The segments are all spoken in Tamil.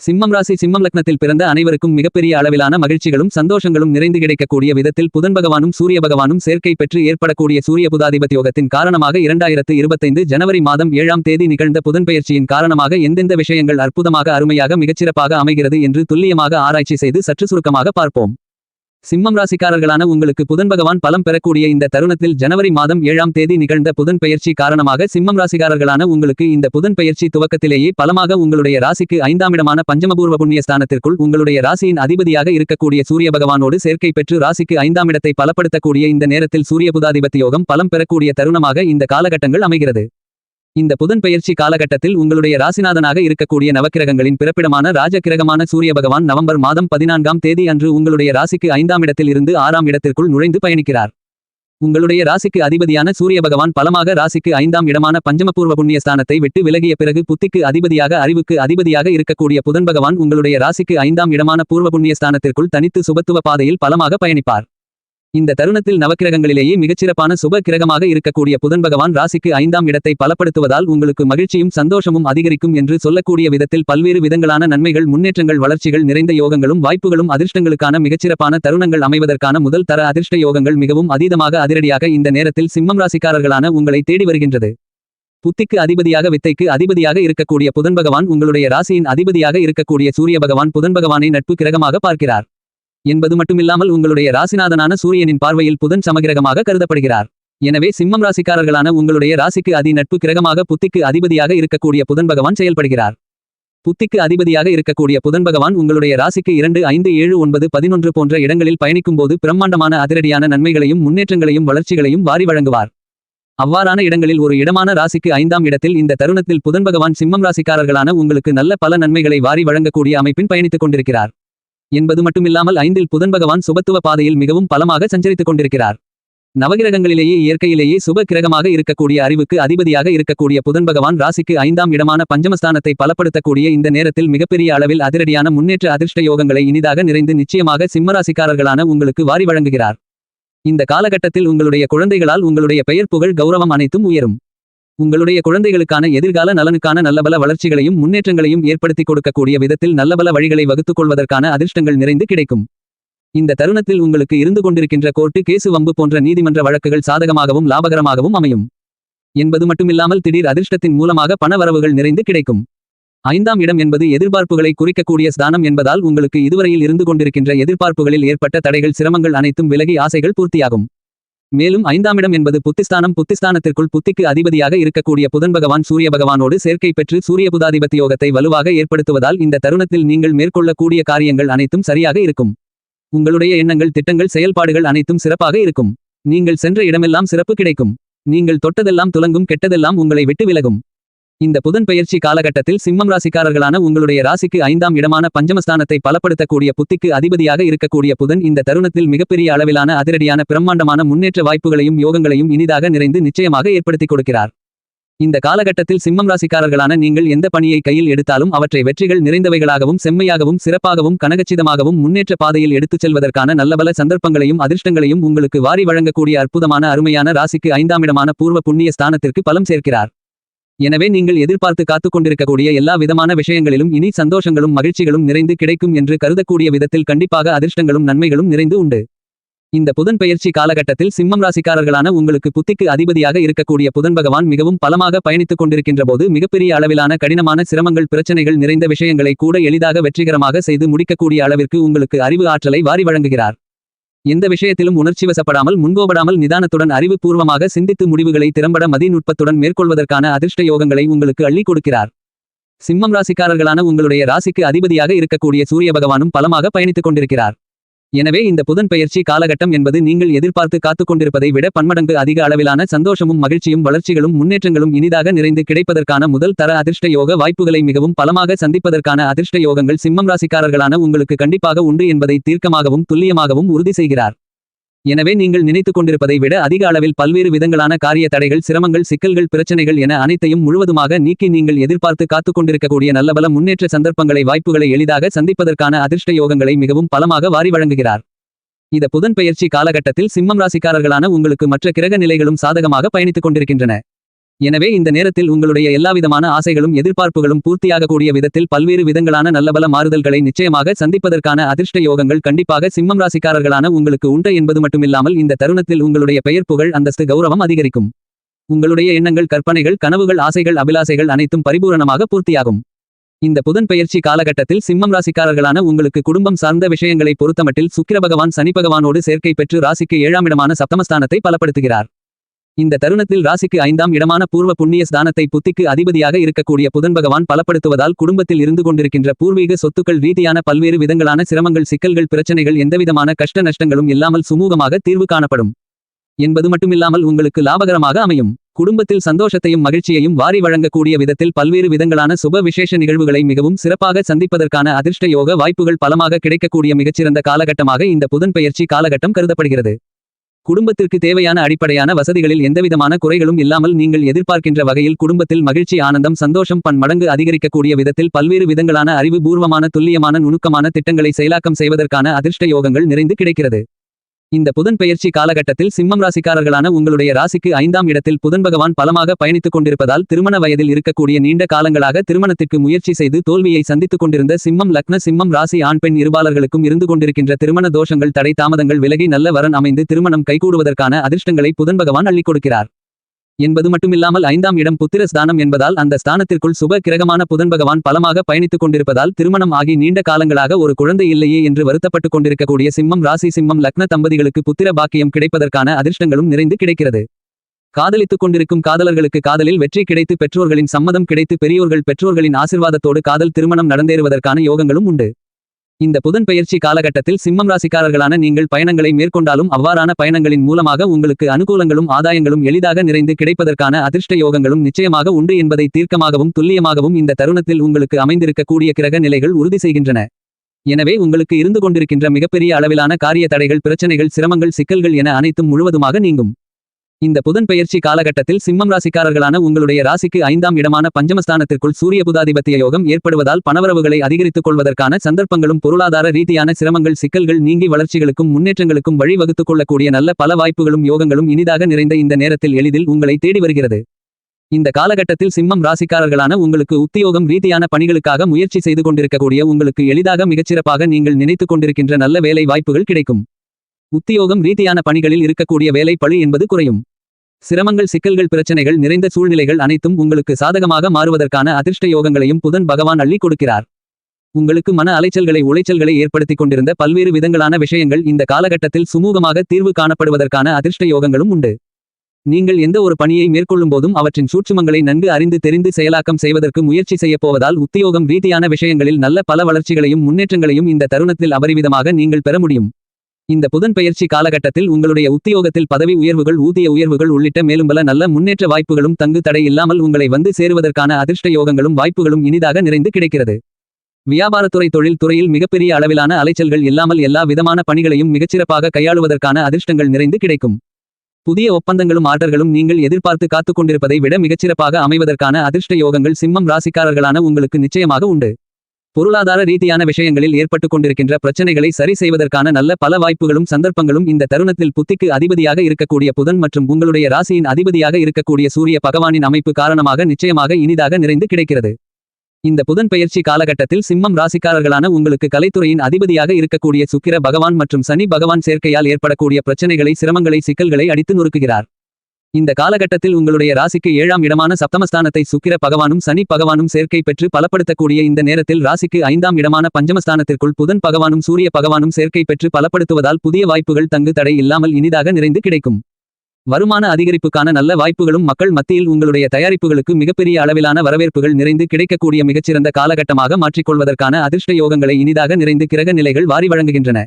சிம்மம் ராசி சிம்மம் லக்னத்தில் பிறந்த அனைவருக்கும் மிகப்பெரிய அளவிலான மகிழ்ச்சிகளும் சந்தோஷங்களும் நிறைந்து கிடைக்கக்கூடிய விதத்தில் புதன் பகவானும் சூரிய பகவானும் சேர்க்கை பெற்று ஏற்படக்கூடிய சூரிய புதாதிபதி யோகத்தின் காரணமாக இரண்டாயிரத்து இருபத்தைந்து ஜனவரி மாதம் ஏழாம் தேதி நிகழ்ந்த புதன்பெயர்ச்சியின் காரணமாக எந்தெந்த விஷயங்கள் அற்புதமாக அருமையாக மிகச்சிறப்பாக அமைகிறது என்று துல்லியமாக ஆராய்ச்சி செய்து சற்று சுருக்கமாக பார்ப்போம். சிம்மம் ராசிக்காரர்களான உங்களுக்கு புதன் பகவான் பலம் பெறக்கூடிய இந்த தருணத்தில் ஜனவரி மாதம் ஏழாம் தேதி நிகழ்ந்த புதன் பெயர்ச்சி காரணமாக சிம்மம் ராசிக்காரர்களான உங்களுக்கு இந்த புதன் பெயர்ச்சி துவக்கத்திலேயே பலமாக உங்களுடைய ராசிக்கு ஐந்தாமிடமான பஞ்சமபூர்வ புண்ணிய ஸ்தானத்திற்குள் உங்களுடைய ராசியின் அதிபதியாக இருக்கக்கூடிய சூரிய பகவானோடு சேர்க்கை பெற்று ராசிக்கு ஐந்தாம் இடத்தை பலப்படுத்தக்கூடிய இந்த நேரத்தில் சூரிய புதாதிபத்தி யோகம் பலம் பெறக்கூடிய தருணமாக இந்த காலகட்டங்கள் அமைகிறது. இந்த புதன் பெயர்ச்சி காலகட்டத்தில் உங்களுடைய ராசிநாதனாக இருக்கக்கூடிய நவக்கிரகங்களின் பிறப்பிடமான ராஜகிரகமான சூரிய பகவான் நவம்பர் மாதம் பதினான்காம் தேதி அன்று உங்களுடைய ராசிக்கு ஐந்தாம் இடத்தில் இருந்து ஆறாம் இடத்திற்குள் நுழைந்து பயணிக்கிறார். உங்களுடைய ராசிக்கு அதிபதியான சூரிய பகவான் பலமாக ராசிக்கு ஐந்தாம் இடமான பஞ்சமபூர்வ புண்ணிய ஸ்தானத்தை விட்டு விலகிய பிறகு புத்திக்கு அதிபதியாக அறிவுக்கு அதிபதியாக இருக்கக்கூடிய புதன் பகவான் உங்களுடைய ராசிக்கு ஐந்தாம் இடமான பூர்வ புண்ணிய ஸ்தானத்திற்குள் தனித்து சுபத்துவ பாதையில் பலமாக பயணிப்பார். இந்த தருணத்தில் நவக்கிரகங்களிலேயே மிகச்சிறப்பான சுப கிரகமாக இருக்கக்கூடிய புதன் பகவான் ராசிக்கு ஐந்தாம் இடத்தை பலப்படுத்துவதால் உங்களுக்கு மகிழ்ச்சியும் சந்தோஷமும் அதிகரிக்கும் என்று சொல்லக்கூடிய விதத்தில் பல்வேறு விதங்களான நன்மைகள் முன்னேற்றங்கள் வளர்ச்சிகள் நிறைந்த யோகங்களும் வாய்ப்புகளும் அதிர்ஷ்டங்களுக்கான மிகச்சிறப்பான தருணங்கள் அமைவதற்கான முதல் தர அதிர்ஷ்ட யோகங்கள் மிகவும் அதீதமாக அதிரடியாக இந்த நேரத்தில் சிம்மம் ராசிக்காரர்களான உங்களை தேடி வருகின்றது. புத்திக்கு அதிபதியாக வித்தைக்கு அதிபதியாக இருக்கக்கூடிய புதன் பகவான் உங்களுடைய ராசியின் அதிபதியாக இருக்கக்கூடிய சூரிய பகவான் புதன் பகவானை நட்பு கிரகமாக பார்க்கிறார். என்பது மட்டுமில்லாமல் உங்களுடைய ராசிநாதனான சூரியனின் பார்வையில் புதன் சமகிரகமாக கருதப்படுகிறார். எனவே சிம்மம் ராசிக்காரர்களான உங்களுடைய ராசிக்கு அதி நட்பு கிரகமாக புத்திக்கு அதிபதியாக இருக்கக்கூடிய புதன் பகவான் செயல்படுகிறார். புத்திக்கு அதிபதியாக இருக்கக்கூடிய புதன் பகவான் உங்களுடைய ராசிக்கு இரண்டு ஐந்து ஏழு ஒன்பது பதினொன்று போன்ற இடங்களில் பயணிக்கும்போது பிரம்மாண்டமான அதிரடியான நன்மைகளையும் முன்னேற்றங்களையும் வளர்ச்சிகளையும் வாரி வழங்குவார். அவ்வாறான இடங்களில் ஒரு இடமான ராசிக்கு ஐந்தாம் இடத்தில் இந்த தருணத்தில் புதன் பகவான் சிம்மம் ராசிக்காரர்களான உங்களுக்கு நல்ல பல நன்மைகளை வாரி வழங்கக்கூடிய அமைப்பின் பயணித்துக் கொண்டிருக்கிறார். என்பது மட்டுமில்லாமல் ஐந்தில் புதன் பகவான் சுபத்துவ பாதையில் மிகவும் பலமாக சஞ்சரித்துக் கொண்டிருக்கிறார். நவகிரகங்களிலேயே இயற்கையிலேயே சுப கிரகமாக இருக்கக்கூடிய அறிவுக்கு அதிபதியாக இருக்கக்கூடிய புதன் பகவான் ராசிக்கு ஐந்தாம் இடமான பஞ்சமஸ்தானத்தை பலப்படுத்தக்கூடிய இந்த நேரத்தில் மிகப்பெரிய அளவில் அதிரடியான முன்னேற்ற அதிர்ஷ்ட யோகங்களை இனிதாக நிறைந்து நிச்சயமாக சிம்மராசிக்காரர்களான உங்களுக்கு வாரி வழங்குகிறார். இந்த காலகட்டத்தில் உங்களுடைய குழந்தைகளால் உங்களுடைய பெயர் புகழ் கௌரவம் அனைத்தும் உயரும். உங்களுடைய குழந்தைகளுக்கான எதிர்கால நலனுக்கான நல்லபல வளர்ச்சிகளையும் முன்னேற்றங்களையும் ஏற்படுத்திக் கொடுக்கக்கூடிய விதத்தில் நல்லபல வழிகளை வகுத்துக் கொள்வதற்கான அதிர்ஷ்டங்கள் நிறைந்து கிடைக்கும். இந்த தருணத்தில் உங்களுக்கு இருந்து கொண்டிருக்கின்ற கோர்ட்டு கேசு வம்பு போன்ற நீதிமன்ற வழக்குகள் சாதகமாகவும் லாபகரமாகவும் அமையும். என்பது மட்டுமில்லாமல் திடீர் அதிர்ஷ்டத்தின் மூலமாக பண வரவுகள் நிறைந்து கிடைக்கும். ஐந்தாம் இடம் என்பது எதிர்பார்ப்புகளை குறிக்கக்கூடிய ஸ்தானம் என்பதால் உங்களுக்கு இதுவரையில் இருந்து கொண்டிருக்கின்ற எதிர்பார்ப்புகளில் ஏற்பட்ட தடைகள் சிரமங்கள் அனைத்தும் விலகி ஆசைகள் பூர்த்தியாகும். மேலும் ஐந்தாம் இடம் என்பது புத்திஸ்தானம். புத்திஸ்தானத்திற்குள் புத்திக்கு அதிபதியாக இருக்கக்கூடிய புதன் பகவான் சூரிய பகவானோடு சேர்க்கை பெற்று சூரிய புதாதிபத்தி யோகத்தை வலுவாக ஏற்படுத்துவதால் இந்த தருணத்தில் நீங்கள் மேற்கொள்ளக்கூடிய காரியங்கள் அனைத்தும் சரியாக இருக்கும். உங்களுடைய எண்ணங்கள் திட்டங்கள் செயல்பாடுகள் அனைத்தும் சிறப்பாக இருக்கும். நீங்கள் சென்ற இடமெல்லாம் சிறப்பு கிடைக்கும். நீங்கள் தொட்டதெல்லாம் துலங்கும் கெட்டதெல்லாம் உங்களை விட்டு விலகும். இந்த புதன் பெயர்ச்சி காலகட்டத்தில் சிம்மம் ராசிக்காரர்களான உங்களுடைய ராசிக்கு ஐந்தாம் இடமான பஞ்சமஸ்தானத்தை பலப்படுத்தக்கூடிய புத்திக்கு அதிபதியாக இருக்கக்கூடிய புதன் இந்த தருணத்தில் மிகப்பெரிய அளவிலான அதிரடியான பிரம்மாண்டமான முன்னேற்ற வாய்ப்புகளையும் யோகங்களையும் இனிதாக நிறைந்து நிச்சயமாக ஏற்படுத்திக் கொடுக்கிறார். இந்த காலகட்டத்தில் சிம்மம் ராசிக்காரர்களான நீங்கள் எந்த பணியை கையில் எடுத்தாலும் அவற்றை வெற்றிகள் நிறைந்தவைகளாகவும் செம்மையாகவும் சிறப்பாகவும் கனகச்சிதமாகவும் முன்னேற்ற பாதையில் எடுத்துச் செல்வதற்கான நல்லபல சந்தர்ப்பங்களையும் அதிர்ஷ்டங்களையும் உங்களுக்கு வாரி வழங்கக்கூடிய அற்புதமான அருமையான ராசிக்கு ஐந்தாம் இடமான பூர்வ புண்ணிய ஸ்தானத்திற்கு பலம் சேர்க்கிறார். எனவே நீங்கள் எதிர்பார்த்து காத்துக் கொண்டிருக்கக்கூடிய எல்லா விதமான விஷயங்களிலும் இனி சந்தோஷங்களும் மகிழ்ச்சிகளும் நிறைந்து கிடைக்கும் என்று கருதக்கூடிய விதத்தில் கண்டிப்பாக அதிர்ஷ்டங்களும் நன்மைகளும் நிறைந்து உண்டு. இந்த புதன் பெயர்ச்சி காலகட்டத்தில் சிம்மம் ராசிக்காரர்களான உங்களுக்கு புத்திக்கு அதிபதியாக இருக்கக்கூடிய புதன் பகவான் மிகவும் பலமாக பயணித்துக் கொண்டிருக்கின்ற போது மிகப்பெரிய அளவிலான கடினமான சிரமங்கள் பிரச்சனைகள் நிறைந்த விஷயங்களை கூட எளிதாக வெற்றிகரமாக செய்து முடிக்கக்கூடிய அளவிற்கு உங்களுக்கு அறிவு ஆற்றலை வாரி வழங்குகிறார். எந்த விஷயத்திலும் உணர்ச்சிவசப்படாமல் முன்கோபடாமல் நிதானத்துடன் அறிவுபூர்வமாக சிந்தித்து முடிவுகளை திறம்பட மதிநுட்பத்துடன் மேற்கொள்வதற்கான அதிர்ஷ்ட யோகங்களை உங்களுக்கு அள்ளி கொடுக்கிறார். சிம்மம் ராசிக்காரர்களான உங்களுடைய ராசிக்கு அதிபதியாக இருக்கக்கூடிய சூரிய பகவானும் பலமாக பயணித்துக் கொண்டிருக்கிறார். எனவே இந்த புதன் பெயர்ச்சி காலகட்டம் என்பது நீங்கள் எதிர்பார்த்து காத்துக் கொண்டிருப்பதை விட பன்மடங்கு அதிக அளவிலான சந்தோஷமும் மகிழ்ச்சியும் வளர்ச்சிகளும் முன்னேற்றங்களும் இனிதாக நிறைந்து கிடைப்பதற்கான முதல் தர அதிர்ஷ்ட யோக வாய்ப்புகளை மிகவும் பலமாக சந்திப்பதற்கான அதிர்ஷ்ட யோகங்கள் சிம்மம் ராசிக்காரர்களான உங்களுக்கு கண்டிப்பாக உண்டு என்பதை தீர்க்கமாகவும் துல்லியமாகவும் உறுதி செய்கிறார். எனவே நீங்கள் நினைத்துக் கொண்டிருப்பதை விட அதிக அளவில் பல்வேறு விதங்களான காரிய தடைகள் சிரமங்கள் சிக்கல்கள் பிரச்சனைகள் என அனைத்தையும் முழுவதுமாக நீக்கி நீங்கள் எதிர்பார்த்து காத்துக் கொண்டிருக்கக்கூடிய நல்லபல முன்னேற்ற சந்தர்ப்பங்களை வாய்ப்புகளை எளிதாக சந்திப்பதற்கான அதிர்ஷ்ட யோகங்களை மிகவும் பலமாக வாரி வழங்குகிறார். இந்த புதன் பெயர்ச்சி காலகட்டத்தில் சிம்மம் ராசிக்காரர்களான உங்களுக்கு மற்ற கிரக நிலைகளும் சாதகமாக பயணித்துக் கொண்டிருக்கின்றன. எனவே இந்த நேரத்தில் உங்களுடைய எல்லாவிதமான ஆசைகளும் எதிர்பார்ப்புகளும் பூர்த்தியாகக்கூடிய விதத்தில் பல்வேறு விதங்களான நல்லபல மாறுதல்களை நிச்சயமாக சந்திப்பதற்கான அதிர்ஷ்ட யோகங்கள் கண்டிப்பாக சிம்மம் ராசிக்காரர்களான உங்களுக்கு உண்டு என்பது மட்டுமில்லாமல் இந்த தருணத்தில் உங்களுடைய பெயர் புகழ் அந்தஸ்து கௌரவம் அதிகரிக்கும். உங்களுடைய எண்ணங்கள் கற்பனைகள் கனவுகள் ஆசைகள் அபிலாசைகள் அனைத்தும் பரிபூரணமாக பூர்த்தியாகும். இந்த புதன் பெயர்ச்சி காலகட்டத்தில் சிம்மம் ராசிக்காரர்களான உங்களுக்கு குடும்பம் சார்ந்த விஷயங்களை பொறுத்தமட்டில் சுக்கிர பகவான் சனி பகவானோடு சேர்க்கை பெற்று ராசிக்கு ஏழாம் இடமான சப்தமஸ்தானத்தை பலப்படுத்துகிறார். இந்த தருணத்தில் ராசிக்கு ஐந்தாம் இடமான பூர்வ புண்ணிய ஸ்தானத்தை புத்திக்கு அதிபதியாக இருக்கக்கூடிய புதன் பகவான் பலப்படுத்துவதால் குடும்பத்தில் இருந்து கொண்டிருக்கின்ற பூர்வீக சொத்துக்கள் ரீதியான பல்வேறு விதங்களான சிரமங்கள் சிக்கல்கள் பிரச்சனைகள் எந்தவிதமான கஷ்ட நஷ்டங்களும் இல்லாமல் சுமூகமாக தீர்வு காணப்படும். என்பது மட்டுமில்லாமல் உங்களுக்கு லாபகரமாக அமையும். குடும்பத்தில் சந்தோஷத்தையும் மகிழ்ச்சியையும் வாரி வழங்கக்கூடிய விதத்தில் பல்வேறு விதங்களான சுப விசேஷ நிகழ்வுகளை மிகவும் சிறப்பாக சந்திப்பதற்கான அதிர்ஷ்ட யோக வாய்ப்புகள் பலமாக கிடைக்கக்கூடிய மிகச்சிறந்த காலகட்டமாக இந்த புதன் பெயர்ச்சி காலகட்டம் கருதப்படுகிறது. குடும்பத்திற்கு தேவையான அடிப்படையான வசதிகளில் எந்தவிதமான குறைகளும் இல்லாமல் நீங்கள் எதிர்பார்க்கின்ற வகையில் குடும்பத்தில் மகிழ்ச்சி ஆனந்தம் சந்தோஷம் பன் மடங்கு அதிகரிக்கக்கூடிய விதத்தில் பல்வேறு விதங்களான அறிவு பூர்வமான துல்லியமான நுணுக்கமான திட்டங்களை செயலாக்கம் செய்வதற்கான அதிர்ஷ்ட யோகங்கள் நிறைந்து கிடைக்கிறது. இந்த புதன் பெயர்ச்சி காலகட்டத்தில் சிம்மம் ராசிக்காரர்களான உங்களுடைய ராசிக்கு ஐந்தாம் இடத்தில் புதன் பகவான் பலமாக பயணித்துக் கொண்டிருப்பதால் திருமண வயதில் இருக்கக்கூடிய நீண்ட காலங்களாக திருமணத்திற்கு முயற்சி செய்து தோல்வியை சந்தித்துக் கொண்டிருந்த சிம்மம் லக்ன சிம்மம் ராசி ஆண் பெண் இருபாலர்களுக்கும் இருந்து கொண்டிருக்கின்ற திருமண தோஷங்கள் தடை தாமதங்கள் விலகி நல்ல வரன் அமைந்து திருமணம் கைகூடுவதற்கான அதிர்ஷ்டங்களை புதன் பகவான் அள்ளிக் கொடுக்கிறார். என்பது மட்டுமில்லாமல் ஐந்தாம் இடம் புத்திர ஸ்தானம் என்பதால் அந்த ஸ்தானத்திற்குள் சுப கிரகமான புதன் பகவான் பலமாக பயணித்துக் கொண்டிருப்பதால் திருமணம் ஆகி நீண்ட காலங்களாக ஒரு குழந்தை இல்லையே என்று வருத்தப்பட்டுக் கொண்டிருக்கக்கூடிய சிம்மம் ராசி சிம்மம் லக்ன தம்பதிகளுக்கு புத்திர பாக்கியம் கிடைப்பதற்கான அதிர்ஷ்டங்களும் நிறைந்து கிடைக்கிறது. காதலித்துக் கொண்டிருக்கும் காதலர்களுக்கு காதலில் வெற்றி கிடைத்து பெற்றோர்களின் சம்மதம் கிடைத்து பெரியோர்கள் பெற்றோர்களின் ஆசிர்வாதத்தோடு காதல் திருமணம் நடந்தேறுவதற்கான யோகங்களும் உண்டு. இந்த புதன் பெயர்ச்சி காலகட்டத்தில் சிம்மம் ராசிக்காரர்களான நீங்கள் பயணங்களை மேற்கொண்டாலும் அவ்வாறான பயணங்களின் மூலமாக உங்களுக்கு அனுகூலங்களும் ஆதாயங்களும் எளிதாக நிறைந்து கிடைப்பதற்கான அதிர்ஷ்ட யோகங்களும் நிச்சயமாக உண்டு என்பதை தீர்க்கமாகவும் துல்லியமாகவும் இந்த தருணத்தில் உங்களுக்கு அமைந்திருக்கக்கூடிய கிரக நிலைகள் உறுதி செய்கின்றன. எனவே உங்களுக்கு இருந்து கொண்டிருக்கின்ற மிகப்பெரிய அளவிலான காரிய தடைகள் பிரச்சனைகள் சிரமங்கள் சிக்கல்கள் என அனைத்தும் முழுவதுமாக நீங்கும். இந்த புதன் பெயர்ச்சி காலகட்டத்தில் சிம்மம் ராசிக்காரர்களான உங்களுடைய ராசிக்கு ஐந்தாம் இடமான பஞ்சமஸ்தானத்திற்குள் சூரிய புதாதிபத்திய யோகம் ஏற்படுவதால் பணவரவுகளை அதிகரித்துக் கொள்வதற்கான சந்தர்ப்பங்களும் பொருளாதார ரீதியான சிரமங்கள் சிக்கல்கள் நீங்கி வளர்ச்சிகளுக்கும் முன்னேற்றங்களுக்கும் வழிவகுத்துக் கொள்ளக்கூடிய நல்ல பல வாய்ப்புகளும் யோகங்களும் இனிதாக நிறைந்த இந்த நேரத்தில் எளிதில் உங்களை தேடி வருகிறது. இந்த காலகட்டத்தில் சிம்மம் ராசிக்காரர்களான உங்களுக்கு உத்தியோகம் ரீதியான பணிகளுக்காக முயற்சி செய்து கொண்டிருக்கக்கூடிய உங்களுக்கு எளிதாக மிகச்சிறப்பாக நீங்கள் நினைத்துக் கொண்டிருக்கின்ற நல்ல வேலை வாய்ப்புகள் கிடைக்கும். உத்தியோகம் ரீதியான பணிகளில் இருக்கக்கூடிய வேலை பழு என்பது குறையும். சிரமங்கள் சிக்கல்கள் பிரச்சனைகள் நிறைந்த சூழ்நிலைகள் அனைத்தும் உங்களுக்கு சாதகமாக மாறுவதற்கான அதிர்ஷ்ட யோகங்களையும் புதன் பகவான் அள்ளி கொடுக்கிறார். உங்களுக்கு மன அலைச்சல்களை உளைச்சல்களை ஏற்படுத்திக் கொண்டிருந்த பல்வேறு விதங்களான விஷயங்கள் இந்த காலகட்டத்தில் சுமூகமாக தீர்வு காணப்படுவதற்கான அதிர்ஷ்ட யோகங்களும் உண்டு. நீங்கள் எந்த ஒரு பணியை மேற்கொள்ளும் போதும் அவற்றின் சூட்சுமங்களை நன்கு அறிந்து தெரிந்து செயலாக்கம் செய்வதற்கு முயற்சி செய்யப்போவதால் உத்தியோகம் ரீதியான விஷயங்களில் நல்ல பல வளர்ச்சிகளையும் முன்னேற்றங்களையும் இந்த தருணத்தில் அபரிவிதமாக நீங்கள் பெற முடியும். இந்த புதன் பெயர்ச்சி காலகட்டத்தில் உங்களுடைய உத்தியோகத்தில் பதவி உயர்வுகள் ஊதிய உயர்வுகள் உள்ளிட்ட மேலும் பல நல்ல முன்னேற்ற வாய்ப்புகளும் தங்கு தடை இல்லாமல் உங்களை வந்து சேருவதற்கான அதிர்ஷ்ட யோகங்களும் வாய்ப்புகளும் இனிதாக நிறைந்து கிடைக்கிறது. வியாபாரத்துறை தொழில் துறையில் மிகப்பெரிய அளவிலான அலைச்சல்கள் இல்லாமல் எல்லா விதமான பணிகளையும் மிகச்சிறப்பாக கையாளுவதற்கான அதிர்ஷ்டங்கள் நிறைந்து கிடைக்கும். புதிய ஒப்பந்தங்களும் ஆர்டர்களும் நீங்கள் எதிர்பார்த்து காத்துக் கொண்டிருப்பதை விட மிகச்சிறப்பாக அமைவதற்கான அதிர்ஷ்ட யோகங்கள் சிம்மம் ராசிக்காரர்களான உங்களுக்கு நிச்சயமாக உண்டு. பொருளாதார ரீதியான விஷயங்களில் ஏற்பட்டுக் கொண்டிருக்கின்ற பிரச்சனைகளை சரி செய்வதற்கான நல்ல பல வாய்ப்புகளும் சந்தர்ப்பங்களும் இந்த தருணத்தில் புத்திக்கு அதிபதியாக இருக்கக்கூடிய புதன் மற்றும் உங்களுடைய ராசியின் அதிபதியாக இருக்கக்கூடிய சூரிய பகவானின் அமைப்பு காரணமாக நிச்சயமாக இனிதாக நிறைந்து கிடைக்கிறது. இந்த புதன் பயிற்சி காலகட்டத்தில் சிம்மம் ராசிக்காரர்களான உங்களுக்கு கலைத்துறையின் அதிபதியாக இருக்கக்கூடிய சுக்கிர பகவான் மற்றும் சனி பகவான் சேர்க்கையால் ஏற்படக்கூடிய பிரச்சனைகளை சிரமங்களை சிக்கல்களை அடித்து நொறுக்குகிறார். இந்த காலகட்டத்தில் உங்களுடைய ராசிக்கு ஏழாம் இடமான சப்தமஸ்தானத்தை சுக்கிர பகவானும் சனி பகவானும் சேர்க்கை பெற்று பலப்படுத்தக்கூடிய இந்த நேரத்தில் ராசிக்கு ஐந்தாம் இடமான பஞ்சமஸ்தானத்திற்குள் புதன் பகவானும் சூரிய பகவானும் சேர்க்கை பெற்று பலப்படுத்துவதால் புதிய வாய்ப்புகள் தங்கு தடை இல்லாமல் இனிதாக நிறைந்து கிடைக்கும். வருமான அதிகரிப்புக்கான நல்ல வாய்ப்புகளும் மக்கள் மத்தியில் உங்களுடைய தயாரிப்புகளுக்கு மிகப்பெரிய அளவிலான வரவேற்புகள் நிறைந்து கிடைக்கக்கூடிய மிகச்சிறந்த காலகட்டமாக மாற்றிக்கொள்வதற்கான அதிர்ஷ்ட யோகங்களை இனிதாக நிறைந்து கிரக நிலைகள் வாரி வழங்குகின்றன.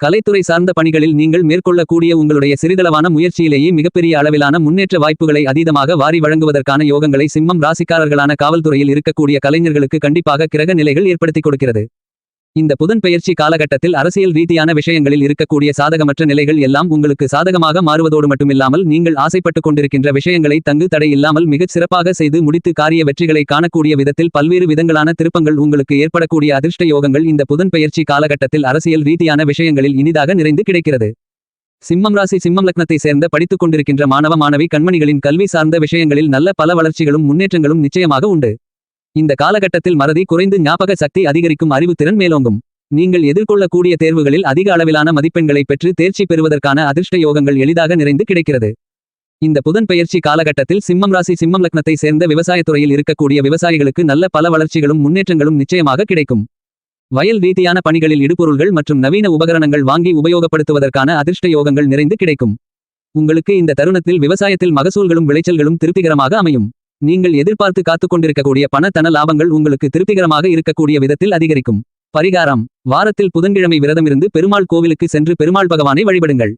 கலைத்துறை சார்ந்த பணிகளில் நீங்கள் மேற்கொள்ளக்கூடிய உங்களுடைய சிறிதளவான முயற்சியிலேயே மிகப்பெரிய அளவிலான முன்னேற்ற வாய்ப்புகளை அதீதமாக வாரி வழங்குவதற்கான யோகங்களை சிம்மம் ராசிக்காரர்களான காவல்துறையில் இருக்கக்கூடிய கலைஞர்களுக்கு கண்டிப்பாக கிரக நிலைகள் ஏற்படுத்திக் கொடுக்கிறது. இந்த புதன் பெயர்ச்சி காலகட்டத்தில் அரசியல் ரீதியான விஷயங்களில் இருக்கக்கூடிய சாதகமற்ற நிலைகள் எல்லாம் உங்களுக்கு சாதகமாக மாறுவதோடு மட்டுமில்லாமல் நீங்கள் ஆசைப்பட்டுக் கொண்டிருக்கின்ற விஷயங்களை தங்கு தடை இல்லாமல் மிகச் சிறப்பாக செய்து முடித்து காரிய வெற்றிகளை காணக்கூடிய விதத்தில் பல்வேறு விதங்களான திருப்பங்கள் உங்களுக்கு ஏற்படக்கூடிய அதிர்ஷ்ட யோகங்கள் இந்த புதன் பெயர்ச்சி காலகட்டத்தில் அரசியல் ரீதியான விஷயங்களில் இனிதாக நிறைந்து கிடைக்கிறது. சிம்மம் ராசி சிம்மம் லக்னத்தை சேர்ந்த படித்துக் கொண்டிருக்கின்ற மாணவ மாணவி கண்மணிகளின் கல்வி சார்ந்த விஷயங்களில் நல்ல பல வளர்ச்சிகளும் முன்னேற்றங்களும் நிச்சயமாக உண்டு. இந்த காலகட்டத்தில் மறதி குறைந்து ஞாபக சக்தி அதிகரிக்கும் அறிவுத்திறன் மேலோங்கும். நீங்கள் எதிர்கொள்ளக்கூடிய தேர்வுகளில் அதிக அளவிலான மதிப்பெண்களை பெற்று தேர்ச்சி பெறுவதற்கான அதிர்ஷ்ட யோகங்கள் எளிதாக நிறைந்து கிடைக்கிறது. இந்த புதன் பெயர்ச்சி காலகட்டத்தில் சிம்மம் ராசி சிம்மம் லக்னத்தை சேர்ந்த விவசாயத்துறையில் இருக்கக்கூடிய விவசாயிகளுக்கு நல்ல பல வளர்ச்சிகளும் முன்னேற்றங்களும் நிச்சயமாக கிடைக்கும். வயல் ரீதியான பணிகளில் இடுபொருள்கள் மற்றும் நவீன உபகரணங்கள் வாங்கி உபயோகப்படுத்துவதற்கான அதிர்ஷ்ட யோகங்கள் நிறைந்து கிடைக்கும். உங்களுக்கு இந்த தருணத்தில் விவசாயத்தில் மகசூல்களும் விளைச்சல்களும் திருப்திகரமாக அமையும். நீங்கள் எதிர்பார்த்து காத்துக் கொண்டிருக்கக்கூடிய பண தன லாபங்கள் உங்களுக்கு திருப்திகரமாக இருக்கக்கூடிய விதத்தில் அதிகரிக்கும். பரிகாரம். வாரத்தில் புதன்கிழமை விரதமிருந்து பெருமாள் கோவிலுக்கு சென்று பெருமாள் பகவானை வழிபடுங்கள்.